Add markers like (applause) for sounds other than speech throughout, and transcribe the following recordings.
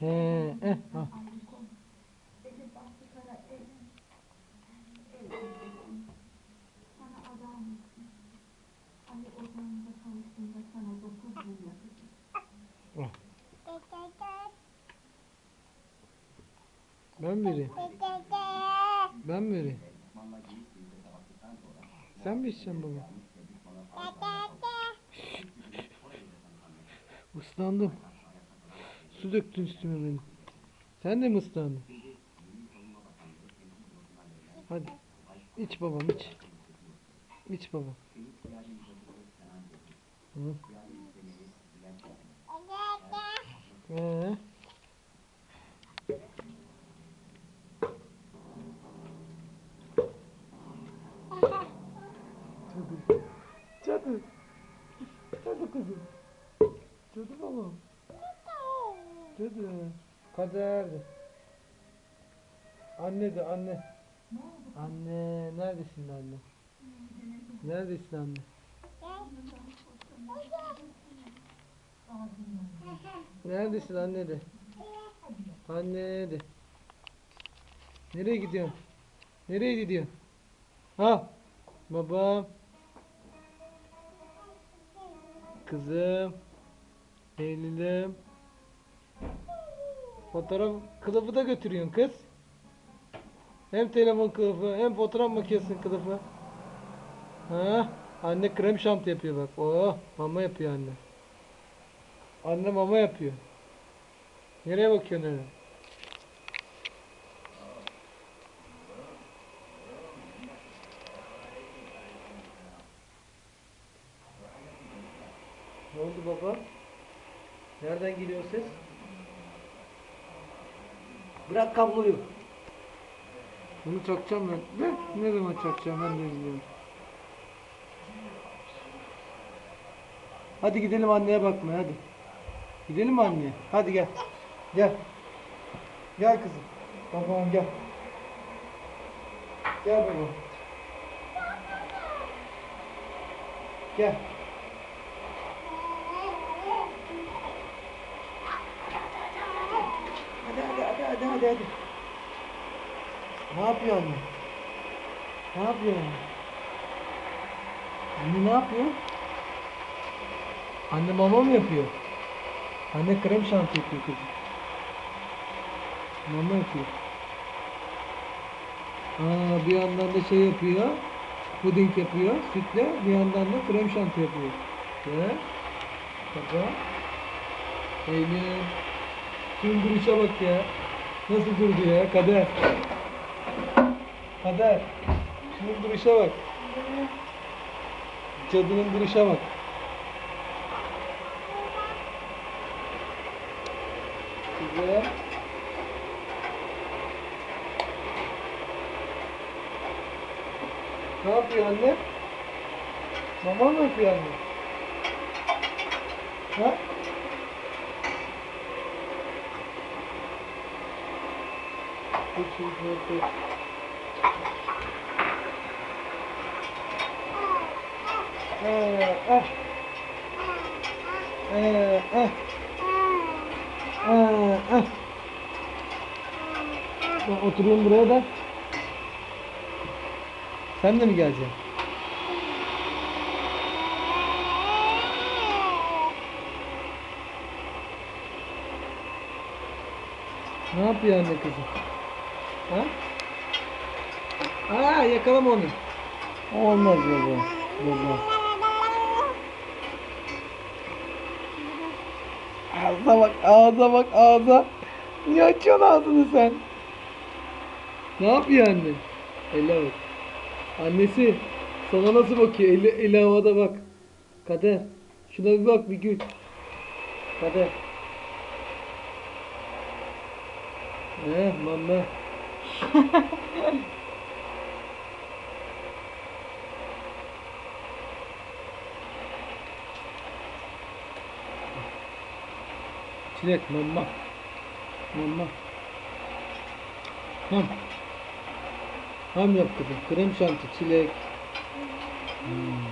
He, eh, ha. Yakacak. Ben vereyim? Ben vereyim? Sen mi içeceksin baba? Islandım. Su döktün üstüme benim. Sen de mi ıslandın? Hadi. İç babam iç. İç babam. Hı. Ee? Cadı. Cadı. Cadı kızım. Cadı babam. Cadı. Kaderdi. Anne de anne. Anne neredesin anne? Neredesin anne? Neredesin anne de? Anne de. Nereye gidiyorsun? Nereye gidiyorsun? Ha? Babam. Kızım. Eylül'üm. Fotoğraf kılıfı da götürüyorsun kız. Hem telefon kılıfı hem fotoğraf makinesinin kılıfı. Ha? Anne krem şanti yapıyor bak. Oh, mama yapıyor anne. Anne mama yapıyor. Nereye bakıyorsun öyle? Ne oldu baba? Nereden geliyor ses? Bırak kabloyu. Bunu çakacağım ben. Ne? Ne zaman çakacağım ben de bilmiyorum. Hadi gidelim anneye bakmaya hadi. Gidelim anneye? Hadi gel. Gel. Gel kızım. Babam gel. Gel baba. Gel. Hadi hadi hadi hadi hadi hadi. Ne yapıyor anne? Ne yapıyor anne? Anne ne yapıyor? Anne mama mı yapıyor? Anne krem şanti yapıyor kızım. Mama yapıyor. Aa, bir yandan da şey yapıyor. Puding yapıyor sütle. Bir yandan da krem şanti yapıyor. Ve baba. Eylül. Tüm duruşa bak ya. Nasıl durdu ya kader. Kader. Şunun duruşa bak. Cadının duruşa bak. Güzel. Ne yapıyor anne? Mama mı yapıyor anne? Ha? Dur şimdi Ben oturuyorum buraya da. Sen de mi geleceksin? Ne yapıyor anne kızım? Ha? Aa yakalama onu. Olmaz baba. Baba. Ağza bak, ağza bak, ağza. Niye açıyorsun ağzını sen? Ne yapıyor anne? Elle bak. Annesi sana nasıl bakıyor? Eli, eli havada bak. Kader. Şuna bir bak bir gül. Kader. Eh mama. (laughs) Çilek mama. Mama. Ham. Ham yap kızım. Krem şanti, çilek. Hmm.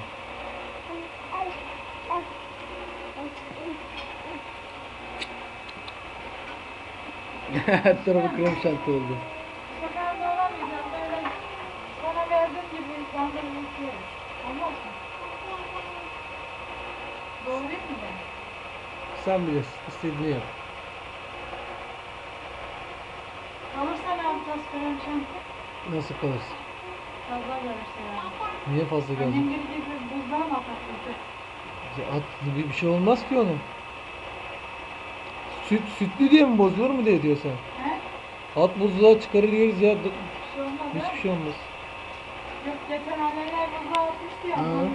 (laughs) Her tarafı krem şanti oldu. De olamayacağım. Böyle sana verdiğim gibi yandırmak istiyorum. Olmaz mı? Doğru mi ben? Sen bilirsin. İstediğini yap. Kalırsa ne yapacağız krem şanti? Nasıl kalırsın? Fazla gelirse yani. Niye fazla geldin? Annem gelecek ve buzluğa mı atar? Ya at, bir, bir şey olmaz ki onun. Süt, sütlü diye mi bozulur mu diye diyorsun? He? At buzluğa çıkarır yeriz ya. Bir şey olmaz? Hiçbir şey olmaz. Yok geçen anneler buzluğa atmıştı ya. Hı. ondan.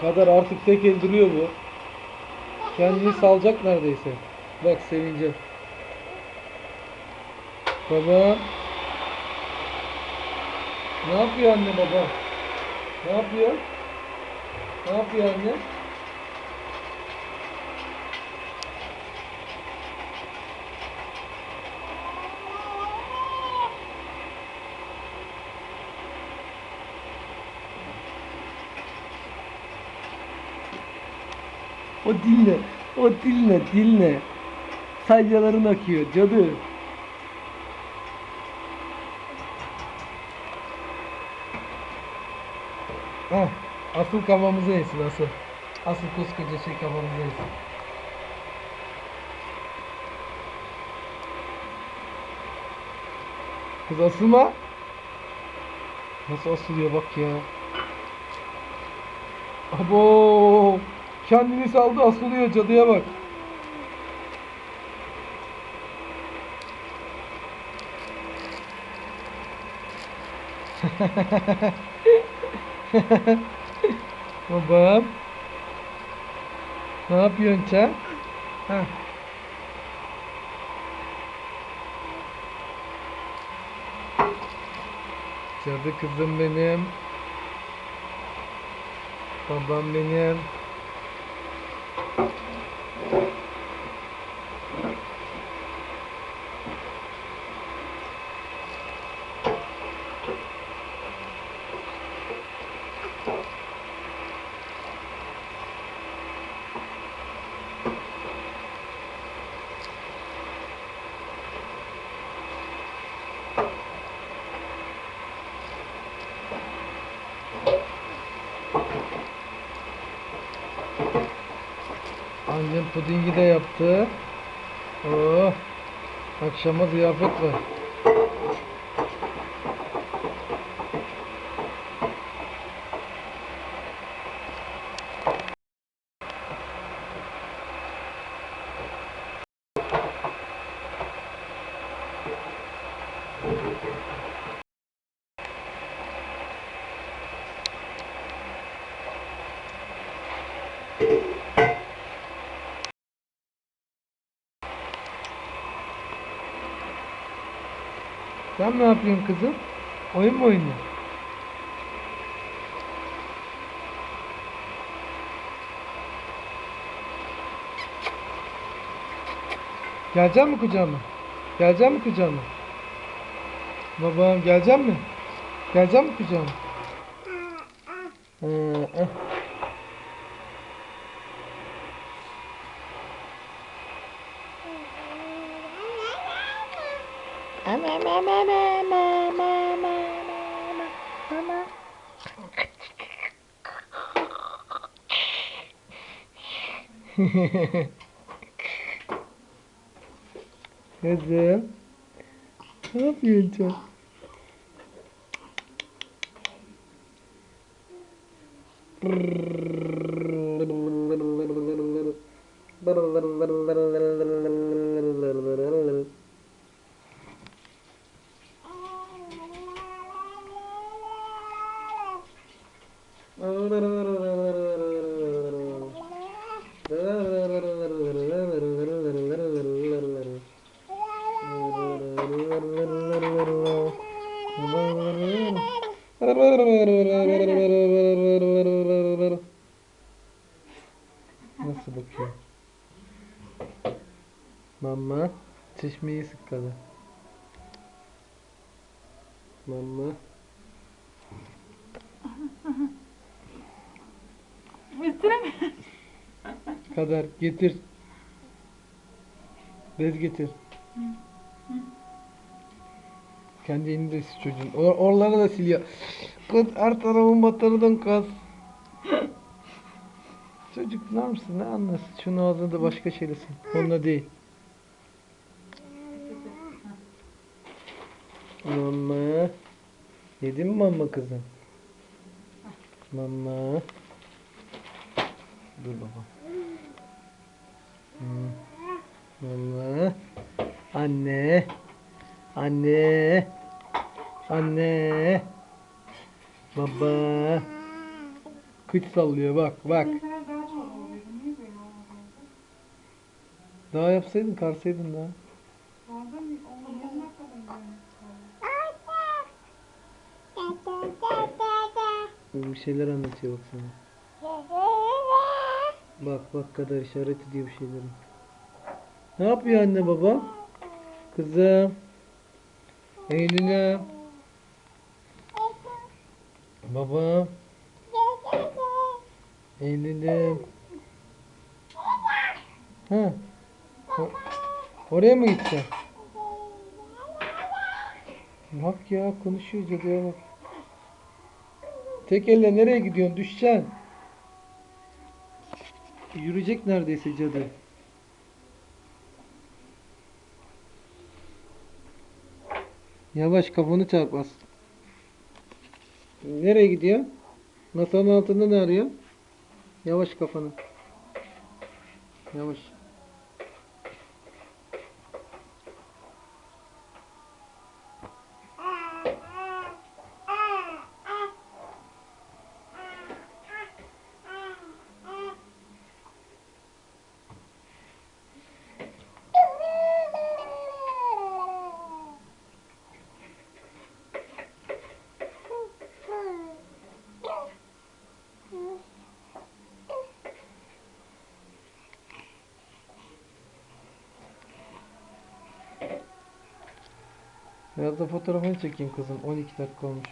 Kadar artık tek el duruyor bu. Kendini salacak neredeyse. Bak sevince. Baba. Ne yapıyor anne baba? Ne yapıyor? Ne yapıyor anne? O dinle. O dinle, dinle. Salyaların akıyor cadı. Heh, asıl kafamıza yesin asıl. Asıl koskoca şey kafamıza yesin. Kız asılma. Nasıl asılıyor bak ya. Abo! Kendini saldı asılıyor cadıya bak. (laughs) Babam. Ne yapıyorsun sen? Heh. Cadı kızım benim. Babam benim. Annem pudingi de yaptı. Oh. Akşama ziyafet var. Sen ne yapıyorsun kızım? Oyun mu oynuyorsun? Gelecek mi kucağıma? Gelecek mi kucağıma? Babam gelecek mi? Gelecek mi kucağıma? Ee, eh. (laughs) Kızım. Ne yapıyorsun sen? Nasıl bakıyor? Mama çeşmeyi sıkadı. Mama Üstüne mi? kadar getir. Bez getir. Kendi elini de sil çocuğun. Or oraları da siliyor. Kız her tarafın batırdım kız. Çocuk ne yapsın ne anlasın. Şunun ağzını da başka şeylesin. Onunla değil. Mama. Yedin mi mama kızım? Mama. Dur baba. Kıç sallıyor bak bak. Daha yapsaydın karsaydın daha. Bir şeyler anlatıyor bak sana. Bak bak kadar işaret ediyor bir şeyleri. Ne yapıyor anne baba? Kızım. Eylül'üm. Baba. Eylül'üm. Ha. Oraya mı gideceksin? Bak ya konuşuyor cadıya bak. Tek elle nereye gidiyorsun? Düşeceksin. Yürüyecek neredeyse cadı. Yavaş kafanı çarpmaz. Nereye gidiyor? Masanın altında ne arıyor? Yavaş kafanı. Yavaş. Biraz da fotoğrafını çekeyim kızım. 12 dakika olmuş.